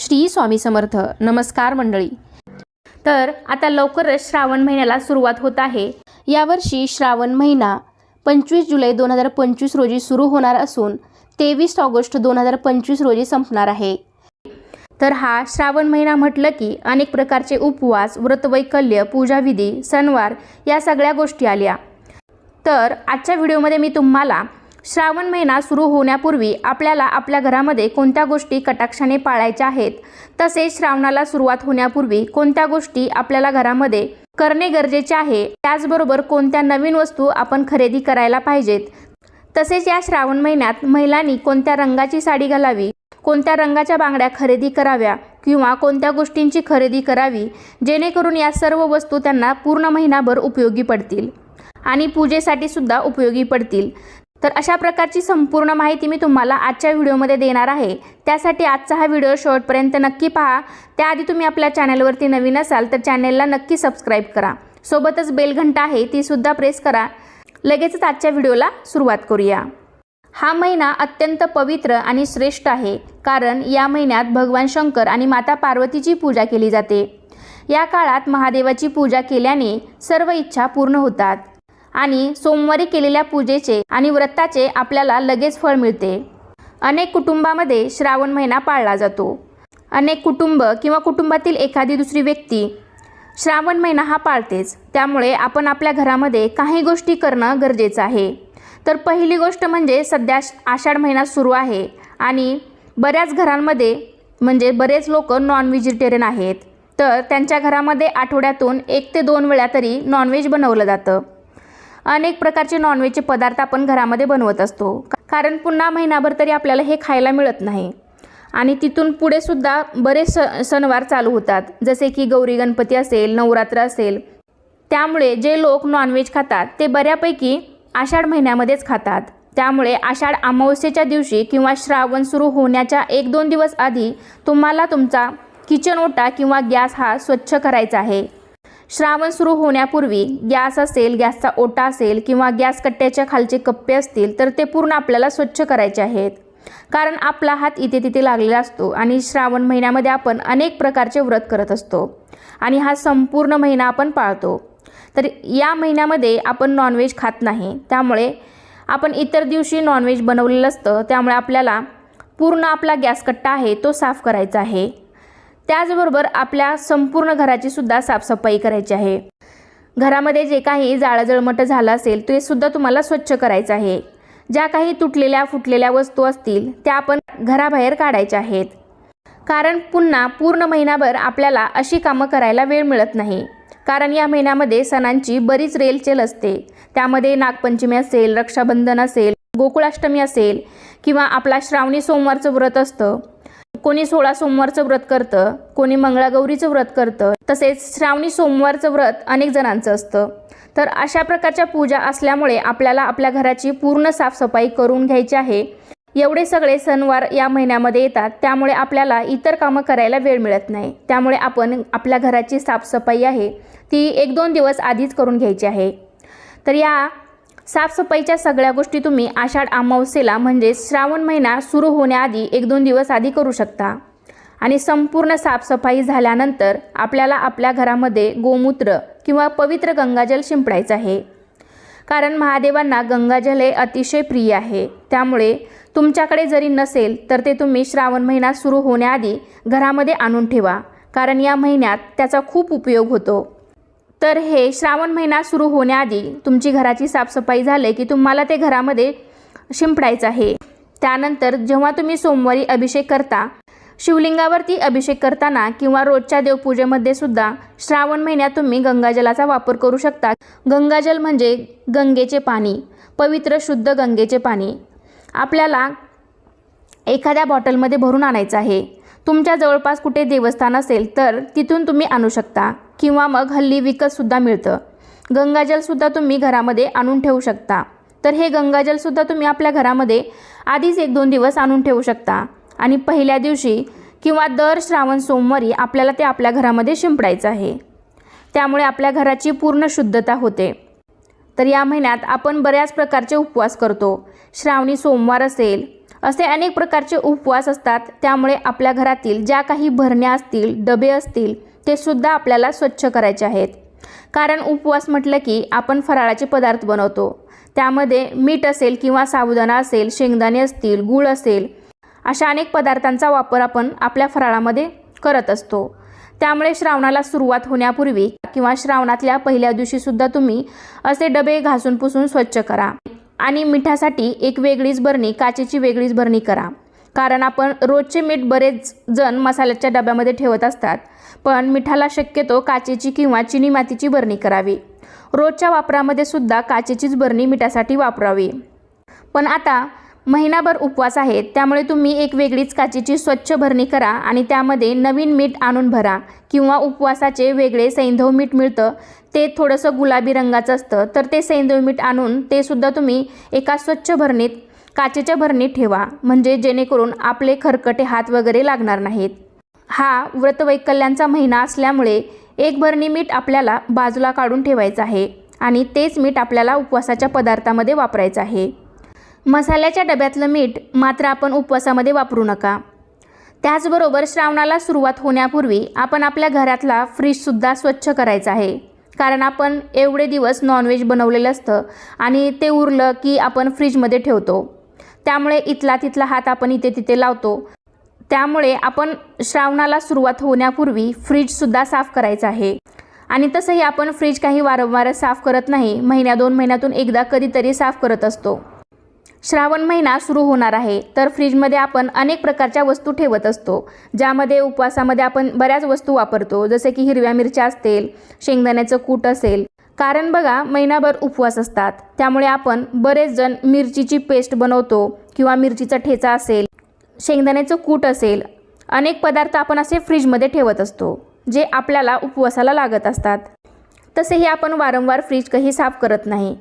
श्री स्वामी समर्थ. नमस्कार मंडळी. तर आता लवकरच श्रावण महिन्याला सुरुवात होत आहे. यावर्षी श्रावण महिना पंचवीस जुलै दोन हजार पंचवीस रोजी सुरू होणार असून तेवीस ऑगस्ट दोन हजार पंचवीस रोजी संपणार आहे. तर हा श्रावण महिना म्हटलं की अनेक प्रकारचे उपवास व्रतवैकल्य पूजाविधी सणवार या सगळ्या गोष्टी आल्या. तर आजच्या व्हिडिओमध्ये मी तुम्हाला श्रावण महिना सुरू होण्यापूर्वी आपल्याला आपल्या घरामध्ये कोणत्या गोष्टी कटाक्षाने पाळायच्या आहेत? तसेच श्रावणाला सुरुवात होण्यापूर्वी कोणत्या गोष्टी आपल्याला घरामध्ये करणे गरजेचे आहे? त्याचबरोबर कोणत्या नवीन वस्तू आपण खरेदी करायला पाहिजेत? तसेच या श्रावण महिन्यात महिलांनी कोणत्या रंगाची साडी घालावी? कोणत्या रंगाच्या बांगड्या खरेदी कराव्या? किंवा कोणत्या गोष्टींची खरेदी करावी? जेणेकरून या सर्व वस्तू त्यांना पूर्ण महिनाभर उपयोगी पडतील. आणि पूजेसाठी सुद्धा उपयोगी पडतील. तर अशा प्रकारची संपूर्ण माहिती मी तुम्हाला आजच्या व्हिडिओमध्ये देणार आहे. त्यासाठी आजचा हा व्हिडिओ शेवटपर्यंत नक्की पहा. त्याआधी तुम्ही आपल्या चॅनलवरती नवीन असाल तर चॅनेलला नक्की सबस्क्राईब करा. सोबतच बेलघंटा आहे ती सुद्धा प्रेस करा. लगेचच आजच्या व्हिडिओला सुरुवात करूया. हा महिना अत्यंत पवित्र आणि श्रेष्ठ आहे. कारण या महिन्यात भगवान शंकर आणि माता पार्वतीची पूजा केली जाते. या काळात महादेवाची पूजा केल्याने सर्व इच्छा पूर्ण होतात. आणि सोमवारी केलेल्या पूजेचे आणि व्रताचे आपल्याला लगेच फळ मिळते. अनेक कुटुंबामध्ये श्रावण महिना पाळला जातो. अनेक कुटुंब किंवा कुटुंबातील एखादी दुसरी व्यक्ती श्रावण महिना हा पाळतेच. त्यामुळे आपण आपल्या घरामध्ये काही गोष्टी करणं गरजेचं आहे. तर पहिली गोष्ट म्हणजे सध्या आषाढ महिना सुरू आहे आणि बऱ्याच घरांमध्ये म्हणजे बरेच लोक नॉन व्हेजिटेरियन आहेत. तर त्यांच्या घरामध्ये आठवड्यातून एक ते दोन वेळा तरी नॉनव्हेज बनवलं जातं. अनेक प्रकारचे नॉनव्हेजचे पदार्थ आपण घरामध्ये बनवत असतो. कारण पुन्हा महिनाभर तरी आपल्याला हे खायला मिळत नाही. आणि तिथून पुढे सुद्धा बरेच स सणवार चालू होतात. जसे की गौरी गणपती असेल नवरात्र असेल. त्यामुळे जे लोक नॉनव्हेज खातात ते बऱ्यापैकी आषाढ महिन्यामध्येच खातात. त्यामुळे आषाढ अमावस्येच्या दिवशी किंवा श्रावण सुरू होण्याच्या एक दोन दिवस आधी तुम्हाला तुमचा किचन ओटा किंवा गॅस हा स्वच्छ करायचा आहे. श्रावण सुरू होण्यापूर्वी गॅस असेल गॅसचा ओटा असेल किंवा गॅस कट्ट्याच्या खालचे कप्पे असतील तर ते पूर्ण आपल्याला स्वच्छ करायचे आहेत. कारण आपला हात इथे तिथे लागलेला असतो आणि श्रावण महिन्यामध्ये आपण अनेक प्रकारचे व्रत करत असतो आणि हा संपूर्ण महिना आपण पाळतो. तर या महिन्यामध्ये आपण नॉनव्हेज खात नाही. त्यामुळे आपण इतर दिवशी नॉनव्हेज बनवलेलं असतं. त्यामुळे आपल्याला पूर्ण आपला गॅस कट्टा आहे तो साफ करायचा आहे. त्याचबरोबर आपल्या संपूर्ण घराची सुद्धा साफसफाई करायची आहे. घरामध्ये जे काही जाळजळमट झालं असेल ते सुद्धा तुम्हाला स्वच्छ करायचं आहे. ज्या काही तुटलेल्या फुटलेल्या वस्तू असतील त्या आपण घराबाहेर काढायच्या आहेत. कारण पुन्हा पूर्ण महिनाभर आपल्याला अशी कामं करायला वेळ मिळत नाही. कारण या महिन्यामध्ये सणांची बरीच रेलचेल असते. त्यामध्ये नागपंचमी असेल रक्षाबंधन असेल गोकुळाष्टमी असेल किंवा आपला श्रावणी सोमवारचं व्रत असतं. कोणी सोळा सोमवारचं व्रत करतं कोणी मंगळागौरीचं व्रत करतं तसेच श्रावणी सोमवारचं व्रत अनेक जणांचं असतं. तर अशा प्रकारच्या पूजा असल्यामुळे आपल्याला आपल्या घराची पूर्ण साफसफाई करून घ्यायची आहे. एवढे सगळे सणवार या महिन्यामध्ये येतात त्यामुळे आपल्याला इतर कामं करायला वेळ मिळत नाही. त्यामुळे आपण आपल्या घराची साफसफाई आहे ती एक दोन दिवस आधीच करून घ्यायची आहे. तर या साफसफाईच्या सगळ्या गोष्टी तुम्ही आषाढ अमावस्येला म्हणजे श्रावण महिना सुरू होण्याआधी एक दोन दिवस आधी करू शकता. आणि संपूर्ण साफसफाई झाल्यानंतर आपल्याला आपल्या घरामध्ये गोमूत्र किंवा पवित्र गंगाजल शिंपडायचं आहे. कारण महादेवांना गंगाजल हे अतिशय प्रिय आहे. त्यामुळे तुमच्याकडे जरी नसेल तर ते तुम्ही श्रावण महिना सुरू होण्याआधी घरामध्ये आणून ठेवा. कारण या महिन्यात त्याचा खूप उपयोग होतो. तर हे श्रावण महिना सुरू होण्याआधी तुमची घराची साफसफाई झाले की तुम्हाला ते घरामध्ये शिंपडायचं आहे. त्यानंतर जेव्हा तुम्ही सोमवारी अभिषेक करता शिवलिंगावरती अभिषेक करताना किंवा रोजच्या देवपूजेमध्ये सुद्धा श्रावण महिन्यात तुम्ही गंगाजलाचा वापर करू शकता. गंगाजल म्हणजे गंगेचे पाणी पवित्र शुद्ध गंगेचे पाणी. आपल्याला एखाद्या बॉटलमध्ये भरून आणायचं आहे. तुमच्या जवळपास कुठे देवस्थान असेल तर तिथून तुम्ही आणू शकता. किंवा मग हल्ली विकतसुद्धा मिळतं. गंगाजलसुद्धा तुम्ही घरामध्ये आणून ठेवू शकता. तर हे गंगाजलसुद्धा तुम्ही आपल्या घरामध्ये आधीच एक दोन दिवस आणून ठेवू शकता. आणि पहिल्या दिवशी किंवा दर श्रावण सोमवारी आपल्याला ते आपल्या घरामध्ये शिंपडायचं आहे. त्यामुळे आपल्या घराची पूर्ण शुद्धता होते. तर या महिन्यात आपण बऱ्याच प्रकारचे उपवास करतो. श्रावणी सोमवार असेल असे अनेक प्रकारचे उपवास असतात. त्यामुळे आपल्या घरातील ज्या काही भरण्या असतील डबे असतील ते सुद्धा आपल्याला स्वच्छ करायचे आहेत. कारण उपवास म्हटलं की आपण फराळाचे पदार्थ बनवतो. त्यामध्ये मीठ असेल किंवा साबुदाणा असेल शेंगदाणे असतील गूळ असेल अशा अनेक पदार्थांचा वापर आपण आपल्या फराळामध्ये करत असतो. त्यामुळे श्रावणाला सुरुवात होण्यापूर्वी किंवा श्रावणातल्या पहिल्या दिवशीसुद्धा तुम्ही असे डबे घासून पुसून स्वच्छ करा. आणि मिठासाठी एक वेगळीच बरणी काचेची वेगळीच बरणी करा. कारण आपण रोजचे मीठ बरेच जण मसाल्याच्या डब्यामध्ये ठेवत असतात. पण मिठाला शक्यतो काचेची किंवा चिनी मातीची बरणी करावी. रोजच्या वापरामध्ये सुद्धा काचेचीच बरणी मिठासाठी वापरावी. पण आता महिनाभर उपवास आहेत त्यामुळे तुम्ही एक वेगळीच काचेची स्वच्छ भरणी करा आणि त्यामध्ये नवीन मीठ आणून भरा किंवा उपवासाचे वेगळे सैंधव मीठ मिळतं ते थोडंसं गुलाबी रंगाचं असतं तर ते सैंधव मीठ आणून ते सुद्धा तुम्ही एका स्वच्छ भरणीत काचेच्या भरणीत ठेवा म्हणजे जेणेकरून आपले खरकटे हात वगैरे लागणार नाहीत. हा व्रतवैकल्यांचा महिना असल्यामुळे एक भरणी मीठ आपल्याला बाजूला काढून ठेवायचं आहे आणि तेच मीठ आपल्याला उपवासाच्या पदार्थामध्ये वापरायचं आहे. मसाल्याच्या डब्यातलं मीठ मात्र आपण उपवासामध्ये वापरू नका. त्याचबरोबर श्रावणाला सुरुवात होण्यापूर्वी आपण आपल्या घरातला फ्रीजसुद्धा स्वच्छ करायचा आहे. कारण आपण एवढे दिवस नॉनव्हेज बनवलेलं असतं आणि ते उरलं की आपण फ्रीजमध्ये ठेवतो. त्यामुळे इथला तिथला हात आपण इथे तिथे लावतो. त्यामुळे आपण श्रावणाला सुरुवात होण्यापूर्वी फ्रीजसुद्धा साफ करायचं आहे. आणि तसंही आपण फ्रीज काही वारंवार साफ करत नाही महिन्या दोन महिन्यातून एकदा कधीतरी साफ करत असतो. श्रावण महिना सुरू होणार आहे तर फ्रीजमध्ये आपण अनेक प्रकारच्या वस्तू ठेवत असतो. ज्यामध्ये उपवासामध्ये आपण बऱ्याच वस्तू वापरतो जसे की हिरव्या मिरच्या असतील शेंगदाण्याचं कूट असेल कारण बघा महिनाभर उपवास असतात. त्यामुळे आपण बरेच जण मिरचीची पेस्ट बनवतो किंवा मिरचीचा ठेचा असेल शेंगदाण्याचं कूट असेल अनेक पदार्थ आपण असे फ्रीजमध्ये ठेवत असतो जे आपल्याला उपवासाला लागत असतात. तसेही आपण वारंवार फ्रीज कधी साफ करत नाही.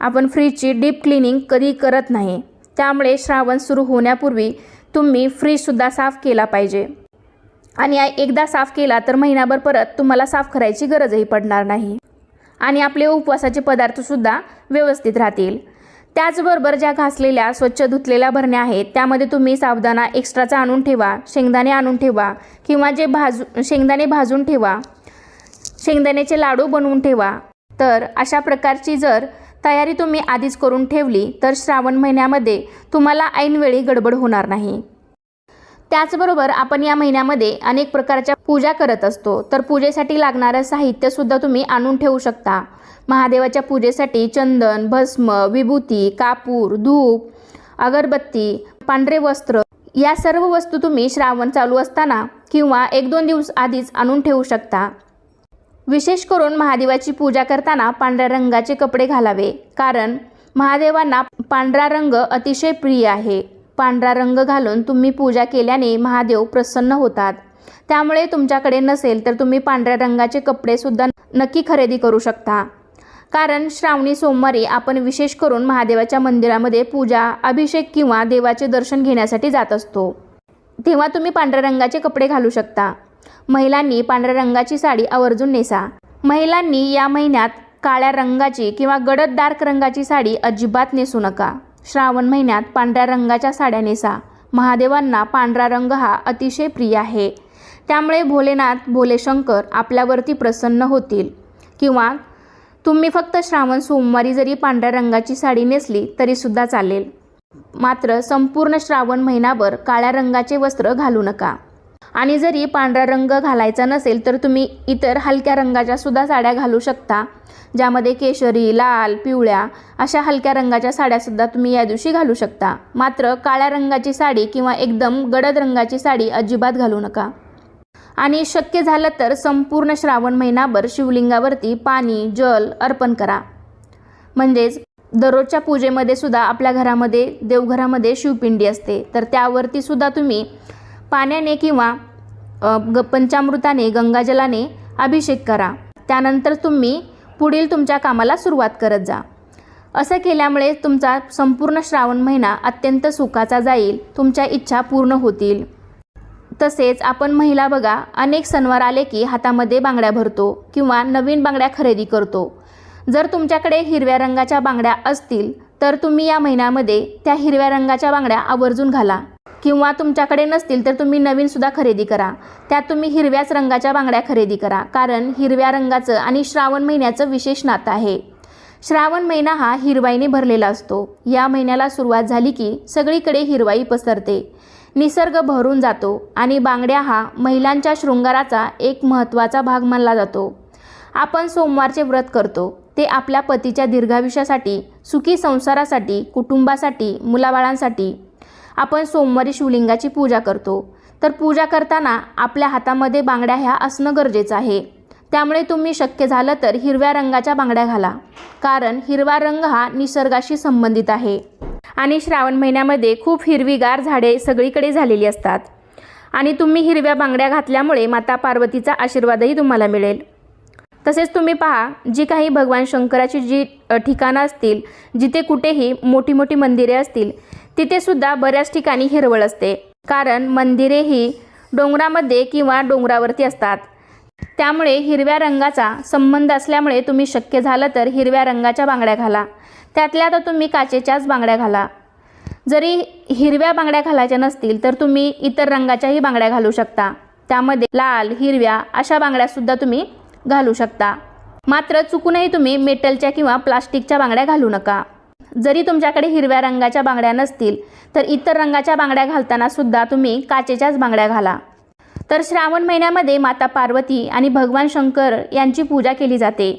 आपण फ्रीजची डीप क्लिनिंग कधी करत नाही. त्यामुळे श्रावण सुरू होण्यापूर्वी तुम्ही फ्रीजसुद्धा साफ केला पाहिजे. आणि एकदा साफ केला तर महिनाभर परत तुम्हाला साफ करायची गरजही पडणार नाही. आणि आपले उपवासाचे पदार्थसुद्धा व्यवस्थित राहतील. त्याचबरोबर ज्या घासलेल्या स्वच्छ धुतलेल्या भरण्या आहेत त्यामध्ये तुम्ही साबुदाणा एक्स्ट्राचा आणून ठेवा शेंगदाणे आणून ठेवा किंवा जे भाजू शेंगदाणे भाजून ठेवा शेंगदाण्याचे लाडू बनवून ठेवा. तर अशा प्रकारची जर तयारी तुम्ही आधीच करून ठेवली तर श्रावण महिन्यामध्ये तुम्हाला ऐनवेळी गडबड होणार नाही. त्याचबरोबर आपण या महिन्यामध्ये अनेक प्रकारच्या पूजा करत असतो. तर पूजेसाठी लागणारं साहित्यसुद्धा तुम्ही आणून ठेवू शकता. महादेवाच्या पूजेसाठी चंदन भस्म विभूती कापूर धूप अगरबत्ती पांढरे वस्त्र या सर्व वस्तू तुम्ही श्रावण चालू असताना किंवा एक दोन दिवस आधीच आणून ठेवू शकता. विशेष करून महादेवाची पूजा करताना पांढऱ्या रंगाचे कपडे घालावे कारण महादेवांना पांढरा रंग अतिशय प्रिय आहे. पांढरा रंग घालून तुम्ही पूजा केल्याने महादेव प्रसन्न होतात. त्यामुळे तुमच्याकडे नसेल तर तुम्ही पांढऱ्या रंगाचे कपडेसुद्धा नक्की खरेदी करू शकता. कारण श्रावणी सोमवारी आपण विशेष करून महादेवाच्या मंदिरामध्ये पूजा अभिषेक किंवा देवाचे दर्शन घेण्यासाठी जात असतो. तेव्हा तुम्ही पांढऱ्या रंगाचे कपडे घालू शकता. महिलांनी पांढऱ्या रंगाची साडी आवर्जून नेसा. महिलांनी या महिन्यात काळ्या रंगाची किंवा गडद डार्क रंगाची साडी अजिबात नेसू नका. श्रावण महिन्यात पांढऱ्या रंगाच्या साड्या नेसा. महादेवांना पांढरा रंग हा अतिशय प्रिय आहे. त्यामुळे भोलेनाथ भोलेशंकर आपल्यावरती प्रसन्न होतील. किंवा तुम्ही फक्त श्रावण सोमवारी जरी पांढऱ्या रंगाची साडी नेसली तरीसुद्धा चालेल. मात्र संपूर्ण श्रावण महिनाभर काळ्या रंगाचे वस्त्र घालू नका. आणि जरी पांढरा रंग घालायचा नसेल तर तुम्ही इतर हलक्या रंगाच्या सुद्धा साड्या घालू शकता. ज्यामध्ये केशरी लाल पिवळ्या अशा हलक्या रंगाच्या साड्यासुद्धा तुम्ही या दिवशी घालू शकता. मात्र काळ्या रंगाची साडी किंवा एकदम गडद रंगाची साडी अजिबात घालू नका. आणि शक्य झालं तर संपूर्ण श्रावण महिनाभर शिवलिंगावरती पाणी जल अर्पण करा. म्हणजेच दररोजच्या पूजेमध्ये सुद्धा आपल्या घरामध्ये देवघरामध्ये शिवपिंडी असते. तर त्यावरती सुद्धा तुम्ही पाण्याने किंवा ग पंचामृताने गंगाजलाने अभिषेक करा. त्यानंतर तुम्ही पुढील तुमच्या कामाला सुरुवात करत जा. असं केल्यामुळे तुमचा संपूर्ण श्रावण महिना अत्यंत सुखाचा जाईल तुमच्या इच्छा पूर्ण होतील. तसेच आपण महिला बघा अनेक सणवार आले की हातामध्ये बांगड्या भरतो किंवा नवीन बांगड्या खरेदी करतो. जर तुमच्याकडे हिरव्या रंगाच्या बांगड्या असतील तर तुम्ही या महिन्यामध्ये त्या हिरव्या रंगाच्या बांगड्या आवर्जून घाला. किंवा तुमच्याकडे नसतील तर तुम्ही नवीनसुद्धा खरेदी करा. त्यात तुम्ही हिरव्याच रंगाच्या बांगड्या खरेदी करा. कारण हिरव्या रंगाचं आणि श्रावण महिन्याचं विशेष नातं आहे. श्रावण महिना हा हिरवाईने भरलेला असतो. या महिन्याला सुरुवात झाली की सगळीकडे हिरवाई पसरते. निसर्ग भरून जातो आणि बांगड्या हा महिलांच्या शृंगाराचा एक महत्त्वाचा भाग मानला जातो. आपण सोमवारचे व्रत करतो. ते आपल्या पतीच्या दीर्घायुष्यासाठी सुखी संसारासाठी कुटुंबासाठी मुलाबाळांसाठी आपण सोमवारी शिवलिंगाची पूजा करतो. तर पूजा करताना आपल्या हातामध्ये बांगड्या ह्या असणं गरजेचं आहे. त्यामुळे तुम्ही शक्य झालं तर हिरव्या रंगाच्या बांगड्या घाला. कारण हिरवा रंग हा निसर्गाशी संबंधित आहे. आणि श्रावण महिन्यामध्ये खूप हिरवीगार झाडे सगळीकडे झालेली असतात. आणि तुम्ही हिरव्या बांगड्या घातल्यामुळे माता पार्वतीचा आशीर्वादही तुम्हाला मिळेल. तसेच तुम्ही पहा जी काही भगवान शंकराची जी ठिकाणं असतील जिथे कुठेही मोठी मोठी मंदिरे असतील तिथे सुद्धा बऱ्याच ठिकाणी हिरवळ असते. कारण मंदिरे ही डोंगरामध्ये किंवा डोंगरावरती असतात. त्यामुळे हिरव्या रंगाचा संबंध असल्यामुळे तुम्ही शक्य झालं तर हिरव्या रंगाच्या बांगड्या घाला. त्यातल्या तर तुम्ही काचेच्याच बांगड्या घाला. जरी हिरव्या बांगड्या घालायच्या नसतील तर तुम्ही इतर रंगाच्याही बांगड्या घालू शकता. त्यामध्ये लाल हिरव्या अशा बांगड्यासुद्धा तुम्ही घालू शकता. मात्र चुकूनही तुम्ही मेटलच्या किंवा प्लास्टिकच्या बांगड्या घालू नका. जरी तुमच्याकडे हिरव्या रंगाच्या बांगड्या नसतील तर इतर रंगाच्या बांगड्या घालताना सुद्धा तुम्ही काचेच्याच बांगड्या घाला. तर श्रावण महिन्यामध्ये माता पार्वती आणि भगवान शंकर यांची पूजा केली जाते.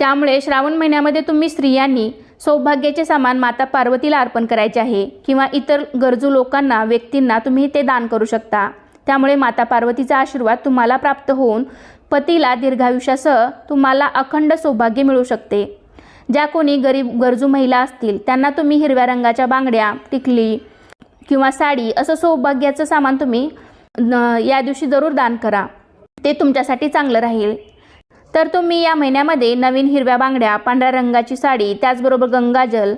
त्यामुळे श्रावण महिन्यामध्ये तुम्ही स्त्रियांनी सौभाग्याचे सामान माता पार्वतीला अर्पण करायचे आहे किंवा इतर गरजू लोकांना व्यक्तींना तुम्ही ते दान करू शकता. त्यामुळे माता पार्वतीचा आशीर्वाद तुम्हाला प्राप्त होऊन पतीला दीर्घायुष्यासह तुम्हाला अखंड सौभाग्य मिळू शकते. ज्या कोणी गरीब गरजू महिला असतील त्यांना तुम्ही हिरव्या रंगाच्या बांगड्या टिकली किंवा साडी असं सौभाग्याचं सामान तुम्ही या दिवशी जरूर दान करा. ते तुमच्यासाठी चांगलं राहील. तर तुम्ही या महिन्यामध्ये नवीन हिरव्या बांगड्या पांढऱ्या रंगाची साडी त्याचबरोबर गंगाजल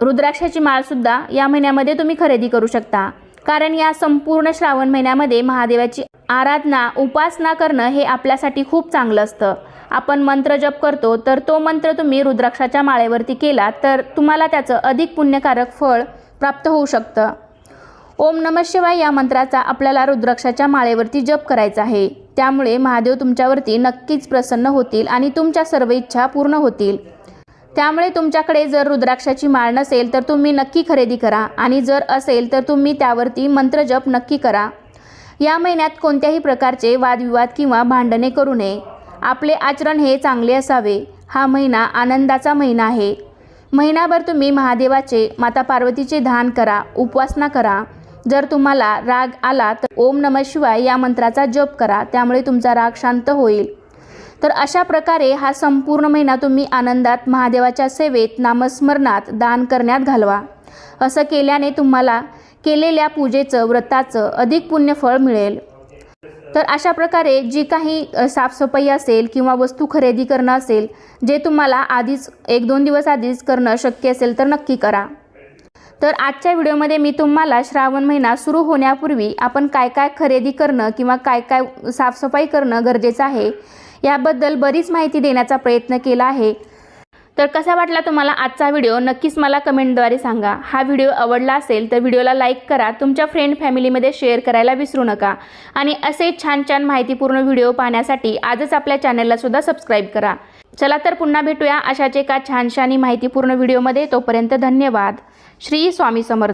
रुद्राक्षाची माळसुद्धा या महिन्यामध्ये तुम्ही खरेदी करू शकता. कारण या संपूर्ण श्रावण महिन्यामध्ये महादेवाची आराधना उपासना करणं हे आपल्यासाठी खूप चांगलं असतं. आपण मंत्र जप करतो तर तो मंत्र तुम्ही रुद्राक्षाच्या माळेवरती केला तर तुम्हाला त्याचं अधिक पुण्यकारक फळ प्राप्त होऊ शकतं. ओम नमः शिवाय या मंत्राचा आपल्याला रुद्राक्षाच्या माळेवरती जप करायचा आहे. त्यामुळे महादेव तुमच्यावरती नक्कीच प्रसन्न होतील आणि तुमच्या सर्व इच्छा पूर्ण होतील. त्यामुळे तुमच्याकडे जर रुद्राक्षाची माळ नसेल तर तुम्ही नक्की खरेदी करा आणि जर असेल तर तुम्ही त्यावरती मंत्रजप नक्की करा. या महिन्यात कोणत्याही प्रकारचे वादविवाद किंवा भांडणे करू नये. आपले आचरण हे चांगले असावे. हा महिना आनंदाचा महिना आहे. महिनाभर तुम्ही महादेवाचे माता पार्वतीचे ध्यान करा उपासना करा. जर तुम्हाला राग आला तर ओम नमः शिवाय या मंत्राचा जप करा त्यामुळे तुमचा राग शांत होईल. तर अशा प्रकारे हा संपूर्ण महिना तुम्ही आनंदात महादेवाच्या सेवेत नामस्मरणात दान करण्यात घालवा. असं केल्याने तुम्हाला केलेल्या पूजेचं व्रताचं अधिक पुण्यफळ मिळेल. तर अशा प्रकारे जी काही साफसफाई असेल किंवा वस्तू खरेदी करणं असेल जे तुम्हाला आधीच एक दोन दिवस आधीच करणं शक्य असेल तर नक्की करा. तर आजच्या व्हिडिओमध्ये मी तुम्हाला श्रावण महिना सुरू होण्यापूर्वी आपण काय काय खरेदी करणं किंवा काय काय साफसफाई करणं गरजेचं आहे याबद्दल बरीच माहिती देण्याचा प्रयत्न केला आहे. तर कसा वाटला तुम्हाला आजचा व्हिडिओ? नक्कीच मला कमेंटद्वारे सांगा. हा व्हिडिओ आवडला असेल तर व्हिडिओला लाईक करा. तुमच्या फ्रेंड फॅमिलीमध्ये शेअर करायला विसरू नका. आणि असे छान छान माहितीपूर्ण व्हिडिओ पाहण्यासाठी आजच आपल्या चॅनललासुद्धा सबस्क्राईब करा. चला तर पुन्हा भेटूया अशाच एका छानशानी माहितीपूर्ण व्हिडिओमध्ये. तोपर्यंत धन्यवाद. श्री स्वामी समर्थ.